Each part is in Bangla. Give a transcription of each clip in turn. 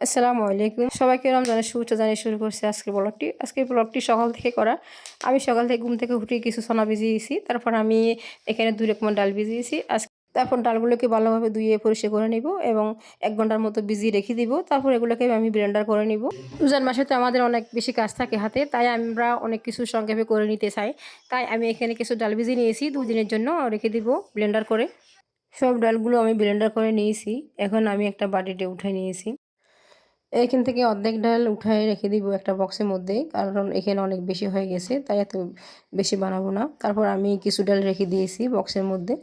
আসসালামু আলাইকুম। সবাইকে রমজানের শুভেচ্ছা জানিয়ে শুরু করছি আজকের ব্লগটি। আজকের ব্লগটি সকাল থেকে করা। আমি সকাল থেকে ঘুম থেকে উঠে কিছু সোনা ভিজিয়েছি। তারপর আমি এখানে দুই রকমের ডাল ভিজিয়েছি। আজ তারপর ডালগুলোকে ভালোভাবে ধুয়ে পরিষ্কার করে নিব এবং এক ঘণ্টার মতো ভিজিয়ে রেখে দিব। তারপর এগুলোকে আমি ব্লেন্ডার করে নিব। রোজার মাসে তো আমাদের অনেক বেশি কাজ থাকে হাতে, তাই আমরা অনেক কিছু সংক্ষেপে করে নিতে চাই। তাই আমি এখানে কিছু ডাল ভিজিয়ে নিয়েছি। দুদিনের জন্য রেখে দিব ব্লেন্ডার করে। সব ডালগুলো আমি ব্লেন্ডার করে নিয়েছি। এখন আমি একটা বাটিতে উঠে নিয়েছি। এখান থেকে অর্ধেক ডাল উঠায় রেখে দিব একটা বক্সের মধ্যে, কারণ এখানে অনেক বেশি হয়ে গেছে, তাই এত বেশি বানাবো না। তারপর আমি কিছু ডাল রেখে দিয়েছি বক্সের মধ্যে।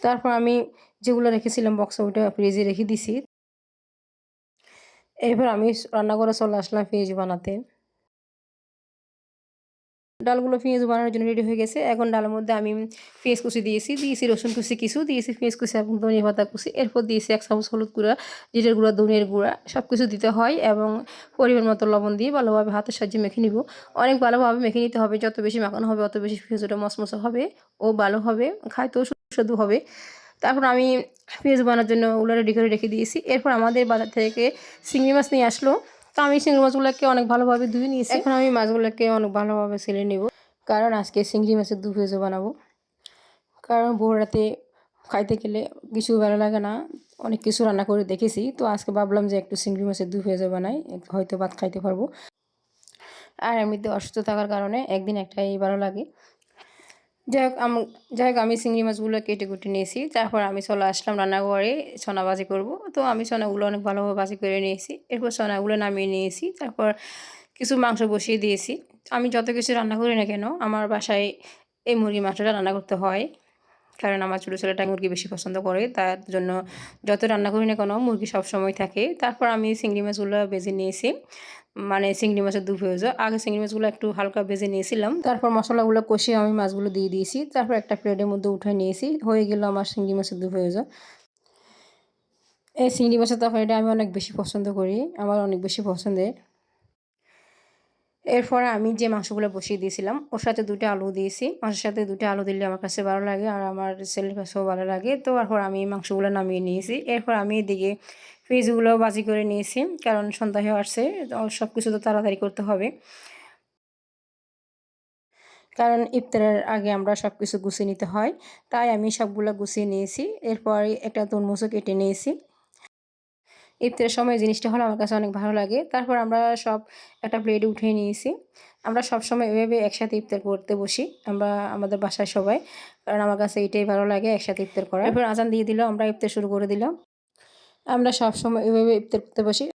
তারপর আমি যেগুলো রেখেছিলাম বক্সে ওইটা ফ্রিজে রেখে দিছি। এরপর আমি রান্না করে চলে আসলাম ফ্রিজ বানাতে। ডালগুলো পেঁয়াজ বানানোর জন্য রেডি হয়ে গেছে। এখন ডালের মধ্যে আমি পেঁয়াজ কুচি দিয়েছি। দিয়েছি, রসুন কুচি কিছু। দিয়েছি পেঁয়াজ কুচি এবং ধনিয়া পাতা কুচি। এরপর দিয়েছি এক চামচ হলুদ গুঁড়া, জিরের গুঁড়া, ধনিয়ার গুঁড়া সব কিছু দিতে হয় এবং পরিমাণ মতো লবণ দিয়ে ভালোভাবে হাতের সাহায্যে মেখে নিব। অনেক ভালোভাবে মেখে নিতে হবে। যত বেশি মাখানো হবে, অত বেশি পেঁয়াজটা মশমশা হবে ও ভালো হবে, খাইতেও সুস্বাদু হবে। তারপর আমি পেঁয়াজ বানানোর জন্য ওগুলো রেডি করে রেখে দিয়েছি। এরপর আমাদের বাজার থেকে চিংড়ি মাছ নিয়ে আসলো। তো আমি চিংড়ি মাছগুলোকে অনেক ভালোভাবে ধুয়ে নিয়েছি। এখন আমি মাছগুলোকে অনেক ভালোভাবে ছেলে নেব। কারণ আজকে চিংড়ি মাছের দু ভেজও বানাবো। কারণ ভোর রাতে খাইতে গেলে কিছু ভালো লাগে না। অনেক কিছু রান্না করে দেখেছি। তো আজকে ভাবলাম যে একটু চিংড়ি মাছের দু ভেজও বানাই হয়তো ভাত খাইতে পারব। আর এমনিতে অসুস্থ থাকার কারণে একদিন একটাই ভালো লাগে। যাই হোক যাই হোক, আমি চিংড়ি মাছগুলো কেটে কুটে নিয়েছি। তারপর আমি চলে আসলাম রান্নাঘরে সোনা বাজি করব। তো আমি সোনাগুলো অনেক ভালোভাবে বাজি করে নিয়েছি। এরপর সোনাগুলো নামিয়ে নিয়েছি। তারপর কিছু মাংস বসিয়ে দিয়েছি। আমি যত কিছু রান্না করি না কেন, আমার বাসায় এই মুরগি মাংসটা রান্না করতে হয়। কারণ আমার ছোটো ছেলেটা মুরগি বেশি পছন্দ করে, তার জন্য যত রান্না করি না কেন মুরগি সব সময় থাকে। তারপর আমি চিংড়ি মাছগুলো বেজে নিয়েছি মানে চিংড়ি মাছের দু ভেজো আগে চিংড়ি মাছগুলো একটু হালকা ভেজে নিয়েছিলাম, তারপর মশলাগুলো কষিয়ে আমি মাছগুলো দিয়ে দিয়েছি। তারপর একটা প্লেটের মধ্যে উঠে নিয়েছি, হয়ে গেল আমার চিংড়ি মাছের দু ভেজো এই চিংড়ি মাছের তরকারিটা আমি অনেক বেশি পছন্দ করি, আমার অনেক বেশি পছন্দের। এরপরে আমি যে মাংসগুলো বসিয়ে দিয়েছিলাম, ওর সাথে দুটো আলু দিয়েছি। মাংসের সাথে দুটো আলু দিলে আমার কাছে ভালো লাগে আর আমার ছেলের কাছেও ভালো লাগে। তো এরপর আমি মাংসগুলো নামিয়ে নিয়েছি। এরপর আমি এদিকে ফ্রিজগুলো বাজি করে নিয়েছি, কারণ সন্ধ্যা হয়ে আসছে সব কিছু তো তাড়াতাড়ি করতে হবে। কারণ ইফতারের আগে আমরা সব কিছু গুছিয়ে নিতে হয়, তাই আমি সবগুলো গুছিয়ে নিয়েছি। এরপর একটা তরমুজও কেটে নিয়েছি। ইফতারের সময় জিনিসটা হলো আমার কাছে অনেক ভালো লাগে। তারপর আমরা সব একটা প্লেট উঠিয়ে নিয়েছি। আমরা সব সময় এভাবে একসাথে ইফতার করতে বসি, আমরা, আমাদের বাসায় সবাই। কারণ আমার কাছে এটাই ভালো লাগে একসাথে ইফতার করা। এরপর আজান দিয়ে দিল, আমরা ইফতার শুরু করে দিলাম। আমরা সব সময় এভাবে ইফতার করতে বসি।